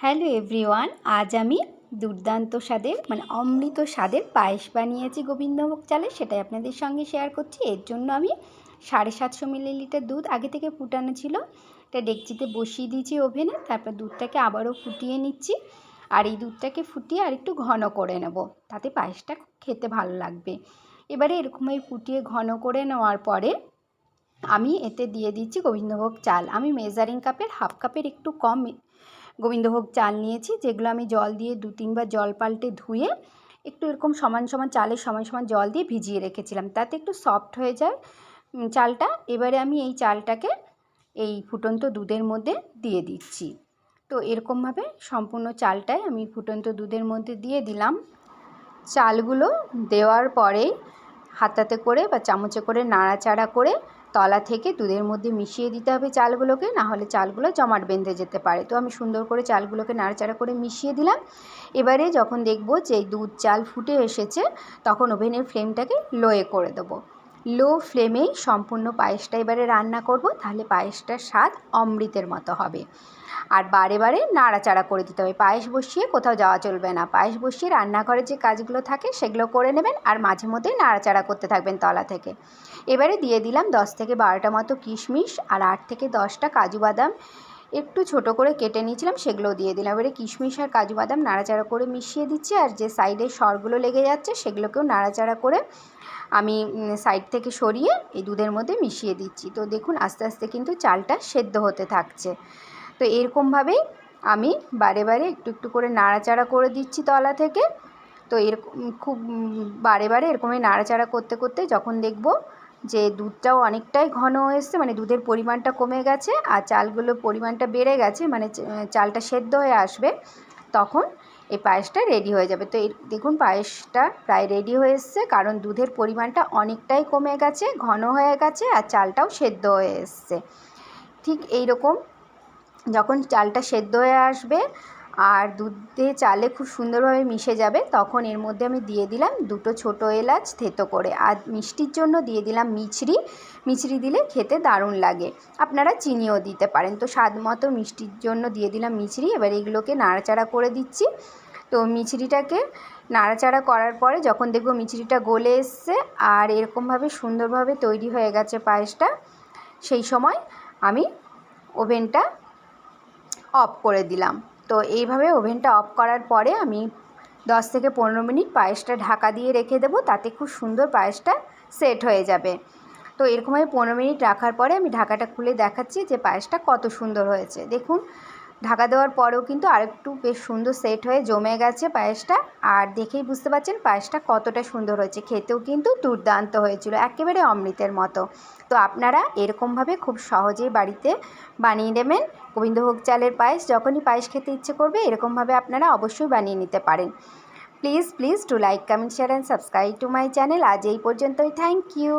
Hello everyone, আজ আমি দুর্দান্ত স্বাদের মানে অমৃত স্বাদের পায়েস বানিয়েছি গোবিন্দভোগ চালে, সেটাই আপনাদের সঙ্গে শেয়ার করছি। এর জন্য আমি সাড়ে সাতশো মিলিলিটার দুধ আগে থেকে ফুটানো ছিল। এটা ডেকচিতে বসিয়ে দিয়েছি ওভেনে, তারপর দুধটাকে আবারও ফুটিয়ে নিচ্ছি। আর এই দুধটাকে ফুটিয়ে আর একটু ঘন করে নেব, তাতে পায়েসটা খেতে ভালো লাগবে। এবারে এরকমই ফুটিয়ে ঘন করে নেওয়ার পরে আমি এতে দিয়ে দিচ্ছি গোবিন্দভোগ চাল। আমি মেজারিং কাপের হাফ কাপের একটু কম গোবিন্দভোগ চাল নিয়েছি, যেগুলো আমি জল দিয়ে দু তিনবার জল পাল্টে ধুয়ে একটু এরকম সমান সমান চালের সমান সমান জল দিয়ে ভিজিয়ে রেখেছিলাম। তাতে একটু সফট হয়ে যায় চালটা। এবারে আমি এই চালটাকে এই ফুটন্ত দুধের মধ্যে দিয়ে দিচ্ছি। তো এরকমভাবে সম্পূর্ণ চালটাই আমি ফুটন্ত দুধের মধ্যে দিয়ে দিলাম। চালগুলো দেওয়ার পরে হাতাতে করে বা চামচে করে নাড়াচাড়া করে তলা থেকে দুধের মধ্যে মিশিয়ে দিতে হবে চালগুলোকে না হলে চালগুলো জমাট বেঁধে যেতে পারে। তো আমি সুন্দর করে চালগুলোকে নাড়াচাড়া করে মিশিয়ে দিলাম। এবারে যখন দেখব যে দুধ, চাল ফুটে এসেছে, তখন ওভেনের ফ্লেমটাকে লোয়ে করে দেবো। লো ফ্লেমেই সম্পূর্ণ পায়েসটা এবারে রান্না করব, তাহলে পায়েসটার স্বাদ অমৃতের মতো হবে। আর বারে বারে নাড়াচাড়া করে দিতে হবে। পায়েস বসিয়ে কোথাও যাওয়া চলবে না। পায়েস বসিয়ে রান্নাঘরে যে কাজগুলো থাকে, সেগুলো করে নেবেন আর মাঝে মধ্যেই নাড়াচাড়া করতে থাকবেন তলা থেকে। এবারে দিয়ে দিলাম দশ থেকে বারোটা মতো কিশমিশ আর আট থেকে দশটা কাজু বাদাম। একটু ছোট করে কেটে নিয়েছিলাম সেগুলো দিয়ে দিলাম। এবারে কিশমিশ আর কাজু বাদাম নাড়াচাড়া করে মিশিয়ে দিচ্ছি, আর যে সাইডে সরগুলো লেগে যাচ্ছে, সেগুলোকেও নাড়াচাড়া করে আমি সাইড থেকে সরিয়ে এই দুধের মধ্যে মিশিয়ে দিচ্ছি। তো দেখুন, আস্তে আস্তে কিন্তু চালটা সেদ্ধ হতে থাকছে। তো এরকমভাবেই আমি বারে বারে একটু একটু করে নাড়াচাড়া করে দিচ্ছি তলা থেকে। তো এরকম, খুব বারে বারে এরকমই নাড়াচাড়া করতে করতে যখন দেখব যে দুধটাও অনেকটাই ঘন এসছে মানে দুধের পরিমাণটা কমে গেছে আর চালগুলোর পরিমাণটা বেড়ে গেছে মানে চালটা সেদ্ধ হয়ে আসবে, তখন এই পায়েসটা রেডি হয়ে যাবে। তো দেখুন পায়েসটা প্রায় রেডি হয়ে এসছে, কারণ দুধের পরিমাণটা অনেকটাই কমে গেছে, ঘন হয়ে গেছে আর চালটাও সেদ্ধ হয়ে এসছে। ঠিক এই রকম যখন চালটা সেদ্ধ হয়ে আসবে আর দুধে চালে খুব সুন্দরভাবে মিশে যাবে, তখন এর মধ্যে আমি দিয়ে দিলাম দুটো ছোট এলাচ থেতো করে। আর মিষ্টির জন্য দিয়ে দিলাম মিছরি। মিছরি দিলে খেতে দারুণ লাগে। আপনারা চিনিও দিতে পারেন। তো স্বাদ মতো মিষ্টির জন্য দিয়ে দিলাম মিছরি। এবার এগুলোকে নাড়াচাড়া করে দিচ্ছি। তো মিছরিটাকে নাড়াচাড়া করার পরে যখন দেখব মিছরিটা গলে এসছে আর এরকমভাবে সুন্দরভাবে তৈরি হয়ে গেছে পায়েসটা, সেই সময় আমি ওভেনটা অফ করে দিলাম। তো এইভাবে ওভেনটা অফ করার পরে আমি দশ থেকে পনেরো মিনিট পায়েসটা ঢাকা দিয়ে রেখে দেবো, তাতে খুব সুন্দর পায়েসটা সেট হয়ে যাবে। তো এরকমভাবে পনেরো মিনিট রাখার পরে আমি ঢাকাটা খুলে দেখাচ্ছি যে পায়েসটা কত সুন্দর হয়েছে। দেখুন ঢাকা দেওয়ার পরেও কিন্তু আরেকটু বেশ সুন্দর সেট হয়ে জমে গেছে পায়েসটা। আর দেখেই বুঝতে পারছেন পায়েসটা কতটা সুন্দর হয়েছে। খেতেও কিন্তু দুর্দান্ত হয়েছিল, একেবারে অমৃতের মতো। তো আপনারা এরকমভাবে খুব সহজেই বাড়িতে বানিয়ে নেবেন গোবিন্দভোগ চালের পায়েস। যখনই পায়েস খেতে ইচ্ছে করবে এরকমভাবে আপনারা অবশ্যই বানিয়ে নিতে পারেন। Please please to like comment share and subscribe to my channel আজ এই পর্যন্তই। Thank you